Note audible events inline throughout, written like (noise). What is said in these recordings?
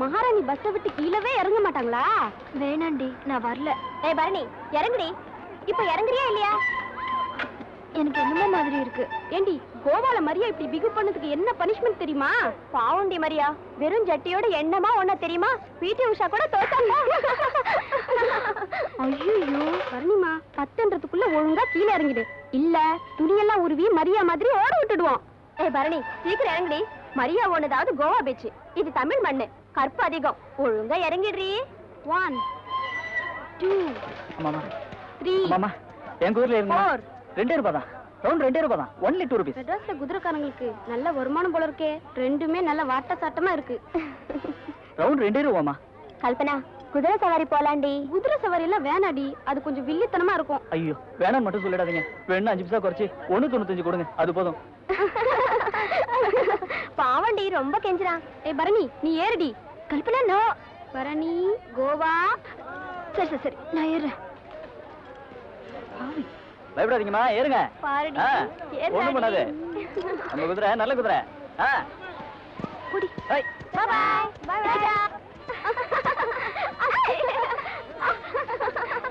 மகாராணி பஸ்ஸை விட்டு கீழவே இறங்க மாட்டாங்களா? வேணாண்டி நான் வரல. ஏய் பரணி இறங்குடி. இப்போ இறங்குறியா இல்லையா? எனக்கு என்னமோ மாதிரி இருக்கு. ஏண்டி கோவால மரியா இப்படி பிகு பண்ணதுக்கு என்ன பனிஷ்மெண்ட் தெரியுமா? பாவண்டி மரியா வெறும் ஜட்டியோட எண்ணமா ஒண்ணா தெரியுமா? பிடி உஷா கூட தோத்தாங்க ஐயோ பரணிமா பத்துன்றதுக்குள்ள ஒழுங்கா கீழே இறங்கிடு. இல்ல துணியெல்லாம் உருவி மரியா மாதிரி ஓட விட்டுடுவோம். ஏய் பரணி சீக்கிரம் இறங்குடி. மரியா ஒண்ணுதாவது கோவா பீச் இது தமிழ் மண்ணு. கற்பு அதிகம். ஒழுங்கா இறங்கிடுறி. ஒன் டூ ஆமாமா த்ரீ ஆமாமா எங்க ஊர்ல இருந்தா Four. ரெண்டே ரூபாய் தான் ரவுண்ட் ரெண்டே ரூபாய் தான் ஒன்லி டூ ருபீஸ் மெட்ராஸ்ல குதிரைக்காரங்களுக்கு நல்ல வருமானம் போல இருக்கே. ரெண்டுமே நல்ல வாட்ட சாட்டமா இருக்கு. ரவுண்ட் ரெண்டே ரூபாமா கல்பனா குதிரை சவாரி போலாண்டி. குதிரை சவாரி எல்லாம் வேணாடி. அது கொஞ்சம் வில்லித்தனமா இருக்கும். ஐயோ வேணாம்னு மட்டும் சொல்லிடாதீங்க. வேணா அஞ்சு பைசா குறைச்சு ஒண்ணு தொண்ணூத்தஞ்சு கொடுங்க. அது போதும். பாவண்டி ரொம்ப கெஞ்சுறான். ஏய் பரணி நீ ஏறுடி. கல்பனா நோ. பரணி கோவா. சரி சரி சரி. நான் ஏறுறேன். பயப்படாதீங்கம்மா ஏறுங்க. பாருடி. ஒண்ணும் பண்ணாது. நம்ம குதிரை நல்ல குதிரை. ஆ. புடி. ஹை. பாய் பாய் பாய்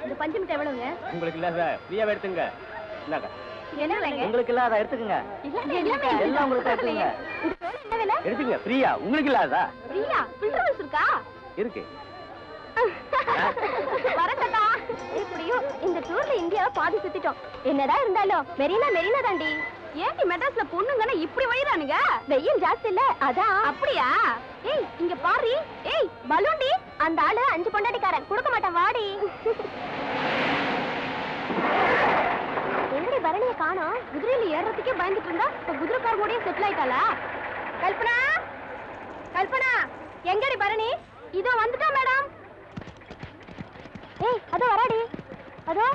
இந்த பஞ்சு மிட்டாய் எவ்வளவுங்க? உங்களுக்கு இல்ல சார் ஃப்ரீயாவே எடுத்துங்க. என்ன உங்களுக்கு இல்ல அதை எடுத்துக்கங்க. எல்லாம் உங்களுக்கு எடுத்துக்கங்க. என்ன விலை எடுத்துங்க ஃப்ரீயா? உங்களுக்கு இல்லாதா பிரியா ஃபில்டர் ஹவுஸ் இருக்கா? இருக்கு. (laughs) வரட்டா எப்படியும் இந்த டூர்ல இந்தியாவை பாதி சுத்திட்டோம். என்னதான் இருந்தாலும் மெரினா மெரினா தாண்டி. ஏன்டி மெட்ராஸ்ல பொண்ணுங்கன்னா இப்படி வழிதானுங்க வெயில் ஜாஸ்தி இல்ல அதான். அப்படியா? ஏய் இங்க பாரு. ஏய் பலூன்டி அந்த ஆளு அஞ்சு பொண்டாட்டிக்காரன். கொடுக்க மாட்டான் வாடி. எங்கடி பரணிய காணோம்? குதிரையில ஏறதுக்கே பயந்துட்டு இருந்தா இப்ப குதிரைக்கார கூடயே செட்டில் ஆயிட்டாளா? கல்பனா? கல்பனா எங்கடி பரணி? இதோ வந்துட்டா மேடம். ஏய் அதோ வராடி. அதோ.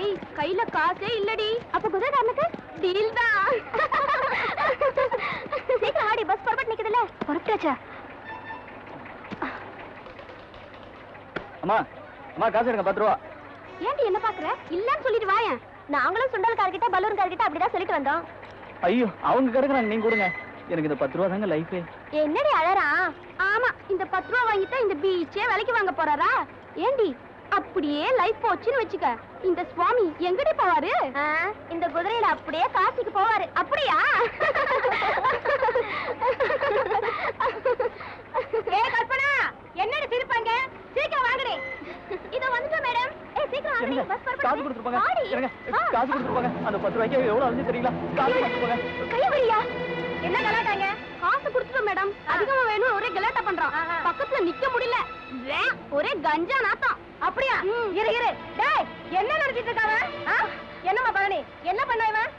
ஏய் கையில காசே இல்லடி. அப்ப குதிரைக்காரனுக்கு டீல் தான். சீக்கிரம் ஆடி பஸ் புறப்பட்டு நிக்குதுல்ல. புறப்பட்டாச்சா? அம்மா அம்மா காசு எடுங்க பத்து ரூபா. ஏன்டி என்ன பாக்குற? இல்லன்னு சொல்லிட்டு வாயேன். நாங்களும் சுண்டல்காரர்கிட்ட பலூன்காரர்கிட்ட அப்படிதான் சொல்லிட்டு வந்தோம். ஐயோ அவங்க கிடக்குறாங்க நீங்க கொடுங்க. எனக்கு இந்த பத்து ரூபா தாங்க லைஃபே என்னடி அழறா? ஆமா இந்த பத்து ரூபா வாங்கிட்டா இந்த பீச்சே விலைக்கு வாங்க போறாரா? ஏண்டி அப்படியே லைஃப் போச்சுன்னு வச்சுக்க. இந்த சுவாமி எங்கடி போவாரு? இந்த குதிரையில அப்படியே காசிக்கு போவாரு. அப்படியா? ஏ கல்பனா என்னடி திருப்பாங்க சீக்கிரம் வாங்கடி. இதோ வந்துட்டோம் மேடம் ஏ சீக்கிரம் வாங்கடி. காசு கொடுத்துருப்பாங்க காசு கொடுத்துருப்பாங்க அந்த பத்து ரூபாய்க்கு எவ்வளவு அழிஞ்சு தெரியுங்களா காசு கொடுத்துருப்பாங்க கையவரியா என்ன கலாட்டாங்க? காசு கொடுத்துட்டோம் மேடம் அதிகமா வேணும் ஒரே கலாட்டா பண்றான் பக்கத்துல நிக்க முடியல. வே, ஒரே கஞ்சா நாத்தம். அப்படியா? இரு இரு. டேய் என்ன நடத்திட்டு இருக்காவ? என்னம்மா பழனி? என்ன பண்ண இவன்?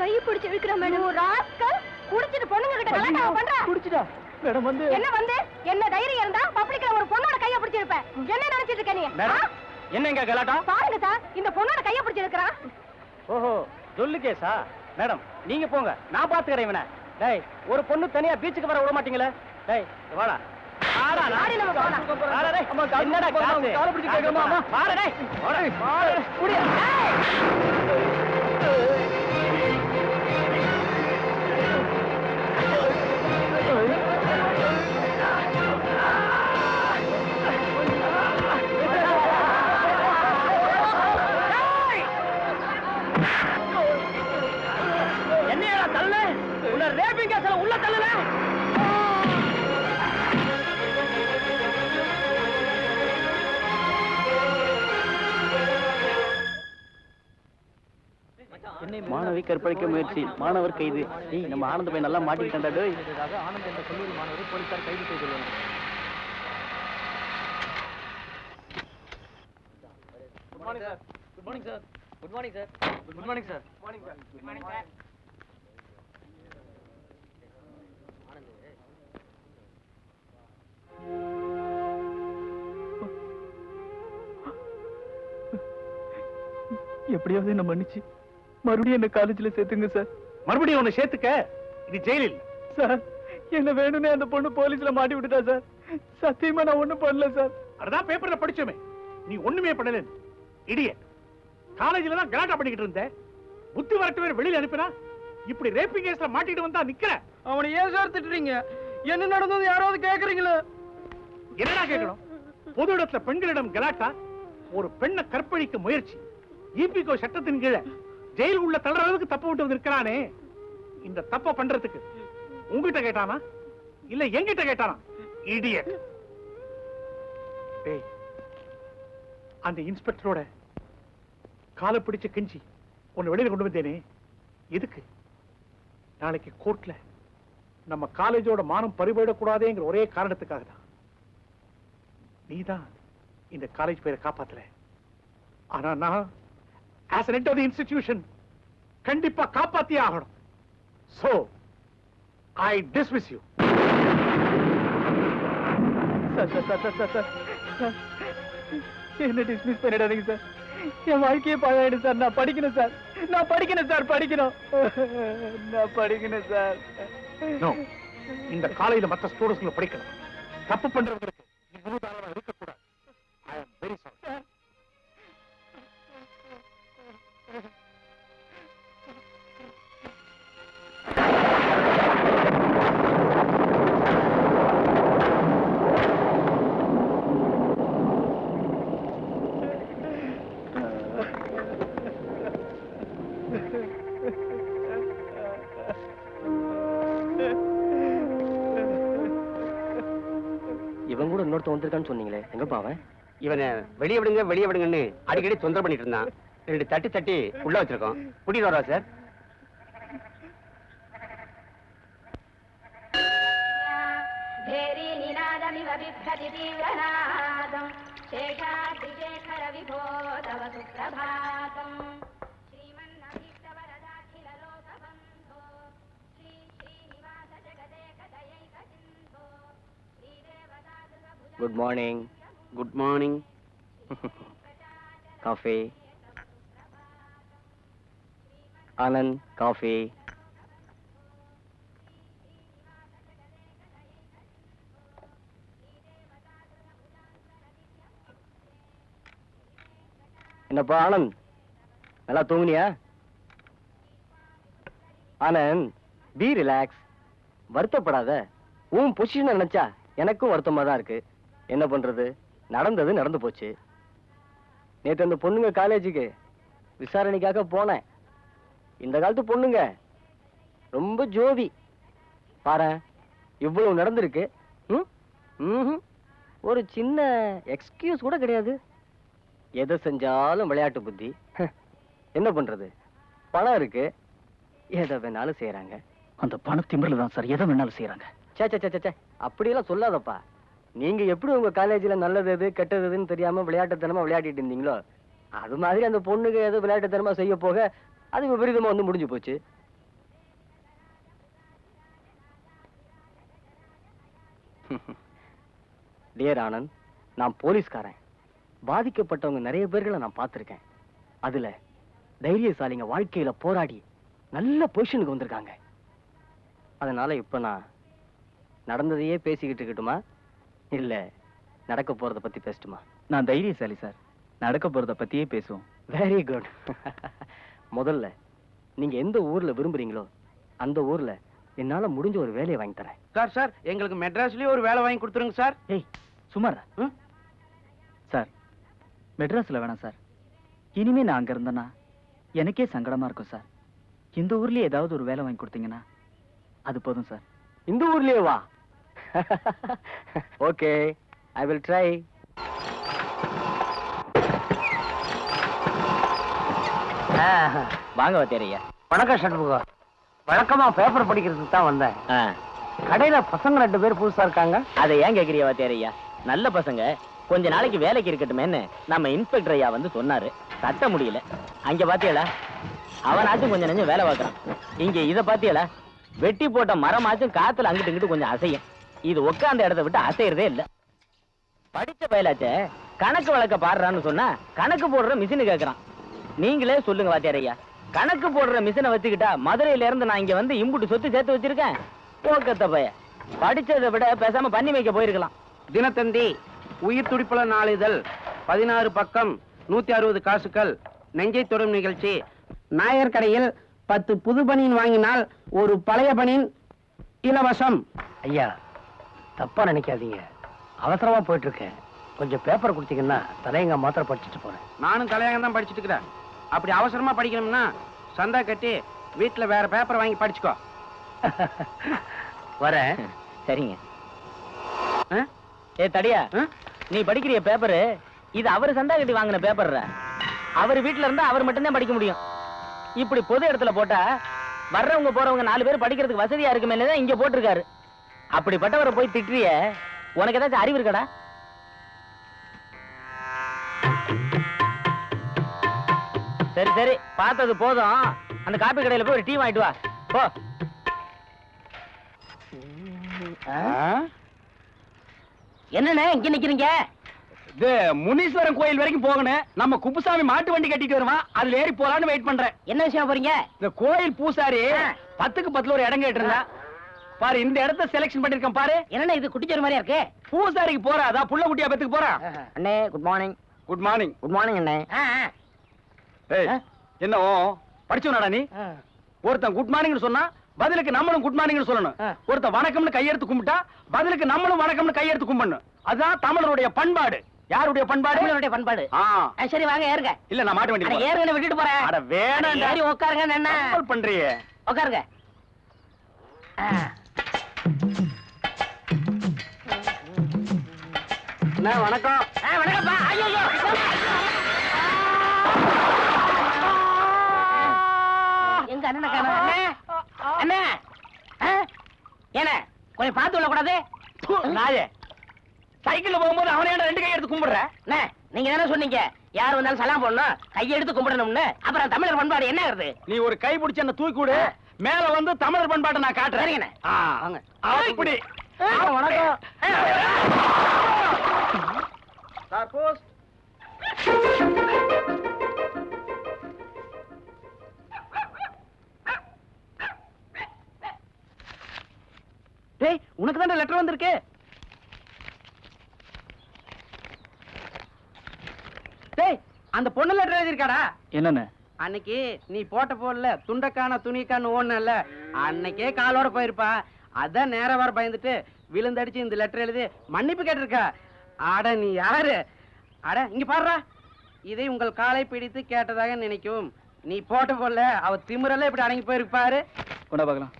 கை பிடிச்சு இழுக்கிற மேடம் ராஸ்கல். குடிச்சிட்டு பொண்ணுங்க கிட்ட கலாட்டா பண்றா? குடிச்சிட்டா? மேடம் வந்து என்ன வந்து? என்ன தைரியம் இருந்தா பப்ளிக்ல ஒரு பொண்ணோட கைய பிடிச்சு இருப்ப என்ன நினைச்சிட்டு இருக்க நீ? என்னங்க கலாட்டா? பாருங்க சார் இந்த பொண்ணோட கைய பிடிச்சு இருக்கிறான் ஓஹோ சொல்லு கேசா. மேடம் நீங்க போங்க. நான் பாத்துக்கிறேன் இவனை. டேய் ஒரு பொண்ணு தனியா பீச்சுக்கு வர விட மாட்டீங்களே? டேய் வாடா. என்னையா தள்ளு? உன்னை ரேப்பிங் கேஸ்ல உள்ள தள்ளுல மாணவி கற்பழிக்க முயற்சி. மாணவர் கைது. நம்ம ஆனந்த பையன் நல்லா மாட்டிக்கிட்டான்டா டேய். ஆனந்த் என்ற கல்லூரி மாணவரை போலீசார் கைது செய்துள்ளனர் good morning sir good morning sir good morning sir good morning sir morning sir good morning sir எப்படியாவது என்ன மன்னிச்சு. மறுபடியும் என்ன காலேஜ்ல சேர்த்துங்க சார். மறுபடியும் உன்னை சேர்த்துக்க? இது ஜெயிலில். சார் என்ன வேணும்னே அந்த பொண்ணு போலீஸ்ல மாட்டி விட்டுட்டா சார். சத்தியமா நான் ஒண்ணும் பண்ணல சார். அதான் பேப்பர்ல படிச்சோமே. நீ ஒண்ணுமே பண்ணல. இடிய காலேஜ்ல தான் கலாட்டா பண்ணிக்கிட்டு இருந்த. புத்தி வரட்டு வேற வெளியில அனுப்பினா இப்படி ரேப்பிங் கேஸ்ல மாட்டிட்டு வந்தா நிக்கிற. அவனை ஏன் சார் திட்டுறீங்க? என்ன நடந்தது யாராவது கேக்குறீங்களா? என்னடா கேட்கணும் பொது இடத்துல பெண்களிடம் கலாட்டா ஒரு பெண்ணை கற்பழிக்க முயற்சி. ஈபிகோ சட்டத்தின் கீழே ஜெயில் உள்ள தளர அளவுக்கு தப்பு விட்டு இருக்கிறானே இந்த தப்ப பண்றதுக்கு உங்ககிட்ட கேட்டானா? இல்ல என்கிட்ட கேட்டானா? இடியட் டேய் அந்த இன்ஸ்பெக்டரோட காலை பிடிச்சு கெஞ்சி உன்னை வெளியில கொண்டு வந்தேனே. எதுக்கு? நாளைக்கு கோர்ட்ல நம்ம காலேஜோட மானம் பறிபோயிடக்கூடாதேங்கிற ஒரே காரணத்துக்காக தான் நீதான் இந்த காலேஜ் பேரை காப்பாத்தல ஆனா நான் as an head of the institution கண்டிப்பா காப்பாத்தியே ஆகணும். So I dismiss you. Sir sir sir sir sir sir என்ன டிஸ்மிஸ் பண்ணிடாதீங்க சார் என் வாழ்க்கையே பழகிடு சார் நான் படிக்கணும் சார் நான் படிக்கணும் சார் படிக்கணும். நான் படிக்கணும் சார் இந்த காலேஜ்ல மற்ற ஸ்டூடெண்ட்ஸ்ல படிக்கணும். தப்பு பண்றவங்களுக்கு நீ முன்னுதாரணமா இருக்கக்கூடாது. ஒருத்தன் வந்திருக்கான்னு சொன்னீங்களே. எங்க பாவன் இவனை வெளியே விடுங்க வெளியே விடுங்கன்னு அடிக்கடி தொந்தரவு பண்ணிட்டு இருந்தான். ரெண்டு தட்டி தட்டி உள்ள வச்சிருக்கோம். கூட்டிட்டு வரவா சார்? நிநாதமிவ பிப்ரதி தீவிரநாதம் good morning good morning coffee Anand coffee என்னப்பா ஆனந்த்? நல்லா தூங்குனியா? ஆனந்த் பி ரிலாக்ஸ் வருத்தப்படாத. உன் பொசிஷன் நினைச்சா எனக்கும் வருத்தமா தான் இருக்கு. என்ன பண்றது? நடந்தது நடந்து போச்சு. நேத்து அந்த பொண்ணுங்க காலேஜுக்கு விசாரணைக்காக போனேன். இந்த காலத்து பொண்ணுங்க ரொம்ப ஜோதி. பாரேன் இவ்வளவு நடந்திருக்கு. ஒரு சின்ன எக்ஸ்கியூஸ் கூட கிடையாது. எதை செஞ்சாலும் விளையாட்டு புத்தி. என்ன பண்றது? பணம் இருக்கு. எதை வேணாலும் செய்யறாங்க அந்த பணத்திமிரில் தான் சார் எதை வேணாலும் செய்யறாங்க சே சே சே, சே சே அப்படியெல்லாம் சொல்லாதப்பா. நீங்க எப்படி உங்க காலேஜ்ல நல்லது எது கெட்டது எதுன்னு தெரியாம விளையாட்டுத்தனமா விளையாடிட்டு இருந்தீங்களோ அது மாதிரி அந்த பொண்ணுக்கு ஏதோ விளையாட்டுத்தனமா செய்ய போக அது விபரீதமா வந்து முடிஞ்சு போச்சு. (laughs) டியர் ஆனந்த் நான் போலீஸ்காரன். பாதிக்கப்பட்டவங்க நிறைய பேர்களை நான் பார்த்திருக்கேன். அதுல தைரியசாலிங்க வாழ்க்கையில போராடி நல்ல பொசிஷனுக்கு வந்திருக்காங்க. அதனால இப்ப நான் நடந்ததையே பேசிக்கிட்டு இருக்கட்டுமா? இல்ல நடக்க போறத பத்தி பேசட்டுமா? நான் தைரியசாலி சார். நடக்க போறத பத்தியே பேசுவோம். வெரி குட் (laughs) முதல்ல நீங்க எந்த ஊர்ல விரும்புறீங்களோ அந்த ஊர்ல என்னால முடிஞ்ச ஒரு வேலையை வாங்கி தரேன். சார் சார் எங்களுக்கு மெட்ராஸ்லயே ஒரு வேலை வாங்கி கொடுத்துருங்க சார். ஏய் சுமார்? ம்? சார் மெட்ராஸ்ல வேணாம் சார். இனிமே நான் அங்க இருந்தேன்னா எனக்கே சங்கடமா இருக்கும் சார். இந்த ஊர்லயே ஏதாவது ஒரு வேலை வாங்கி கொடுத்தீங்கன்னா அது போதும் சார். இந்த ஊர்லயே வா. ஓகே ஐ வில் ட்ரை வாங்க வத்தேரையா வணக்கம் சண்முகம் வழக்கமா பேப்பர் படிக்கிறதுக்கு தான் வந்தேன். கடையில பசங்க ரெண்டு பேர் புதுசா இருக்காங்க. அதை ஏன் கேக்குறிய வாத்தியாரையா? நல்ல பசங்க. கொஞ்ச நாளைக்கு வேலைக்கு இருக்கட்டுமேன்னு நம்ம இன்ஸ்பெக்டர் ஐயா வந்து சொன்னாரு. தட்ட முடியல. அங்க பாத்தியல? அவனாச்சும் கொஞ்சம் நெஞ்சம் வேலை பார்க்கறான். இங்க இத பாத்தியல? வெட்டி போட்ட மரமாச்சும் காத்துல அங்கிட்டு இங்கிட்டு கொஞ்சம் அசையும். இது உட்கார்ந்த இடத்த விட்டு அசையறதே இல்ல. படிச்ச பயலாச்சே கணக்கு வழக்க பாடுறான்னு சொன்னா கணக்கு போடுற மிஷினு கேக்குறான். நீங்களே சொல்லுங்க வாத்தியாரையா. கணக்கு போடுற மிஷினை வச்சுக்கிட்டா மதுரையில இருந்து நான் இங்க வந்து இம்புட்டு சொத்து சேர்த்து வச்சிருக்கேன். போக்கத்த பைய. படிச்சதை விட பேசாம பண்ணி வைக்க போயிருக்கலாம். தினத்தந்தி உயிர் துடிப்புல நாளிதழ் பதினாறு பக்கம் நூத்தி அறுபது காசுகள் நெஞ்சை தொடும் நிகழ்ச்சி. நாயர் கடையில் பத்து புது பனியன் வாங்கினால் ஒரு பழைய பனியன் இலவசம். ஐயா தப்பா நினைக்காதீங்க. அவசரமா போயிட்டு இருக்கேன் கொஞ்சம் பேப்பர் கொடுத்தீங்கன்னா தலையங்க மாத்திரம் படிச்சுட்டு போறேன். நானும் தலையாக தான் படிச்சுட்டு இருக்கிறேன் அப்படி அவசரமா படிக்கணும்னா சந்தா கட்டி வீட்டுல வேற பேப்பர் வாங்கி படிச்சுக்கோ. (laughs) வரேன். சரிங்க. ஆ? ஏ தடியா? நீ படிக்கிற பேப்பரு இது அவர் சந்தா கட்டி வாங்கின பேப்பர் அவர் வீட்ல இருந்தா அவர் மட்டும்தான் படிக்க முடியும். இப்படி பொது இடத்துல போட்டா வர்றவங்க போறவங்க நாலு பேர் படிக்கிறதுக்கு வசதியா இருக்குமே தான் இங்க போட்டிருக்காரு. அப்படிப்பட்டவரை போய் திட்டுறிய? உனக்கு ஏதாச்சும் அறிவு இருக்கடா? சரி சரி. பார்த்தது போதும். அந்த காப்பி கடையில போய் ஒரு டீ வாங்கிட்டு வா. போ. என்னண்ணே இங்க நிக்கிறீங்க? இது முனீஸ்வரன் கோயில் வரைக்கும் போகணும் நம்ம குப்புசாமி மாட்டு வண்டி கட்டிட்டு வருவான். அதுல ஏறி போலான்னு வெயிட் பண்றேன். என்ன விஷயம் போறீங்க? இந்த கோயில் பூசாரி பத்துக்கு பத்துல ஒரு இடம் கேட்டிருந்தா பாரு இந்த இடத்த செலக்ஷன் பண்ணிருக்கேன் பாரு. என்னண்ணே இது குட்டிச்சோறு மாதிரியா இருக்கு? பூசாரிக்கு போறா அதான் புள்ள குட்டியா பத்துக்கு போறான் அண்ணே good morning good morning good morning அண்ணே. ஏய் என்ன ஓ படிச்சவனாடா நீ? ஒருத்தன் குட் மார்னிங் சொன்னா பதிலுக்கு நம்மளும் குட் மார்னிங் சொல்லணும். ஒருத்தன் வணக்கம்னு கையெடுத்து கும்பிட்டா பதிலுக்கு நம்மளும் வணக்கம்னு கையெடுத்து கும்பிடணும். அதுதான் தமிழருடைய பண்பாடு. யாருடைய பண்பாடு? தமிழருடைய பண்பாடு. சரி வாங்க ஏறுங்க. இல்ல நான் மாட்டு வண்டி அட, ஏறுங்க விட்டுட்டு போறேன். அட வேணாம்டா. அட, ஏறி உட்காருங்க என்ன பண்றியே. உட்காருங்க வணக்கம். வணக்கம்ப்பா. ஐயோ எங்க அண்ணனை காணோம். அண்ணே. அண்ணே. ஆ? என்ன கொஞ்சம் பார்த்து விட கூடாது நாயே. சைக்கிள்ல போகும்போது அவனே ரெண்டு கை எடுத்து கும்பிடுற? அண்ணே நீங்க தானே சொன்னீங்க. யார் வந்தாலும் சலாம் போடணும். கையெடுத்து கும்பிடணும்னு. அப்புறம் தமிழர் பண்பாடு என்ன ஆகுது நீ ஒரு கை பிடிச்சு என்ன தூக்கி விடு. மேல வந்து தமிழர் பண்பாட்டை நான் காட்டுறேன். சரிங்கண்ணே. ஆ, வாங்க. அப்படி ஆ, வணக்கம். டேய் உனக்கு தான் லெட்டர் வந்திருக்கு. டேய் அந்த பொண்ணு லெட்டர் எழுதிருக்காடா என்னன்னு அன்னைக்கு நீ போட்ட போடல துண்டக்கான துணிக்கான்னு ஓடனல்ல அன்னைக்கே காலோட போயிருப்பா. அதான் நேர வர பயந்துட்டு விழுந்தடிச்சு இந்த லெட்டர் எழுதி மன்னிப்பு கேட்டிருக்கா. அட நீ யாரு? அட இங்க பாடுறா இதை உங்கள் காலை பிடித்து கேட்டதாக நினைக்கும். நீ போட்ட போடல அவ திமிரெல்லாம் இப்படி அடங்கி போயிருப்பாரு கொண்டா பார்க்கலாம்.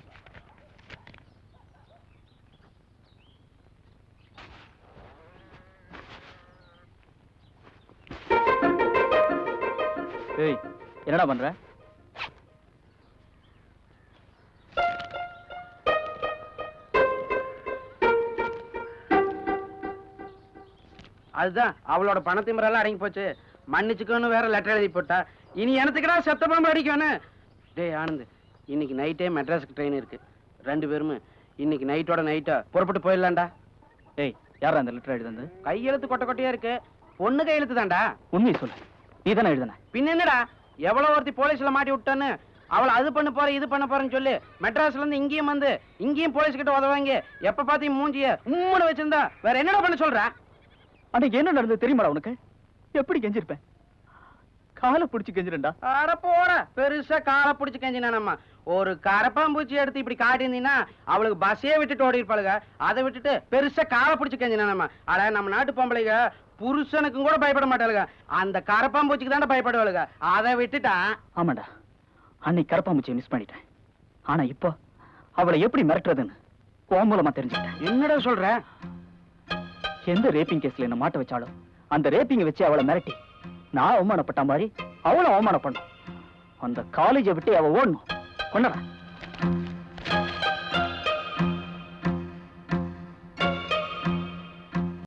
ஏய் என்னடா பண்ற? அதுதான் அவளோட பணத்திமிரெல்லாம் அடங்கி போச்சு. மன்னிச்சுக்கோன்னு வேற லெட்டர் எழுதி போட்டா. இனி எனத்துக்குடா செத்த பாம்பு அடிக்கணும் டேய் ஆனந்த் இன்னைக்கு நைட்டே மெட்ராஸுக்கு ட்ரெயின் இருக்கு. ரெண்டு பேருமே இன்னைக்கு நைட்டோட நைட்டா புறப்பட்டு போயிடலாம்டா. ஏய் யாரா அந்த லெட்டர் எழுதுனது? கையெழுத்து கொட்டை கொட்டையா இருக்கு. பொண்ணு கையெழுத்து தான்டா உண்மையை சொல்லு. நீ தானே எழுதுன? பின்ன என்னடா? எவ்வளவு ஒருத்தி போலீஸ்ல மாட்டி விட்டான்னு? அவளை அது பண்ண போற இது பண்ண போறேன்னு சொல்லி மெட்ராஸ்ல இருந்து இங்கேயும் வந்து இங்கேயும் போலீஸ் கிட்ட உதவாங்க. எப்ப பாத்தையும் மூஞ்சிய உம்முன்னு வச்சிருந்தா வேற என்னடா பண்ண சொல்ற? அன்னைக்கு என்ன நடந்தது தெரியுமாடா உனக்கு? எப்படி கெஞ்சிருப்பேன்? காலை பிடிச்சு கெஞ்சிரண்டா? அட போற பெருசா காலை பிடிச்சு கெஞ்சினானம்மா. ஒரு கரப்பாம்பூச்சி எடுத்து இப்படி காட்டியிருந்தீங்கன்னா அவளுக்கு பஸ்ஸே விட்டுட்டு ஓடி இருப்பாளுங்க அதை விட்டுட்டு பெருசா காலை பிடிச்சு கெஞ்சினானம்மா. அட நம்ம நாட்டு பொம்பளைங்க புருஷனுக்கும் கூட பயப்பட மாட்டாளுங்க. அந்த கரப்பாம்பூச்சிக்கு தானே பயப்படுவாளுங்க. அதை விட்டுட்டான் ஆமாடா. அன்னைக்கு கரப்பாம்பூச்சியை மிஸ் பண்ணிட்டேன். ஆனா இப்போ அவளை எப்படி மிரட்டுறதுன்னு உன் மூலமா தெரிஞ்சுக்கிட்டேன். என்னடா சொல்ற? எந்த ரேப்பிங் கேஸ்ல என்ன மாட்ட வச்சாலும் அந்த ரேப்பிங்க வச்சு அவளை மிரட்டி நான் அவமானப்பட்ட மாதிரி அவளும் அவமானம் பண்ணும் அந்த காலேஜை விட்டு அவ ஓடணும். கொண்டடா